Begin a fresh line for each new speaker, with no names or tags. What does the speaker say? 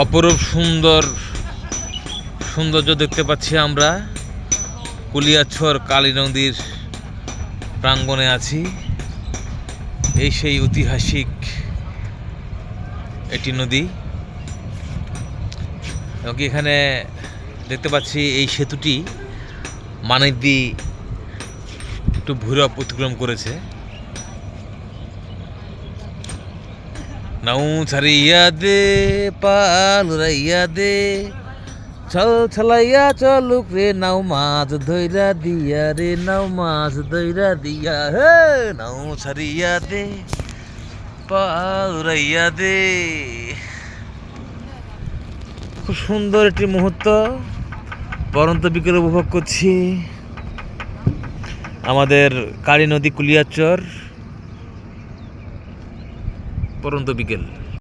অপরূপ সুন্দর সৌন্দর্য দেখতে পাচ্ছি আমরা। কুলিয়াছর কালী নদীর প্রাঙ্গণে আছি। এই সেই ঐতিহাসিক এটি নদী। এবং এখানে দেখতে পাচ্ছি এই সেতুটি মানিকদি একটু ভৈরব অতিক্রম করেছে। নাও ছাড়িয়া দে পাল রাইয়া দে ছল ছলাইয়া চলুক রে নাও মাছ ধইরা দিয়া রে নাও মাছ ধইরা দিয়া হে দে পাল রাইয়া দে খুব সুন্দর একটি মুহূর্ত বরন্ত বিকেল উপভোগ করছি আমাদের কালী নদী কুলিয়াচর। পরন্ত বিকেল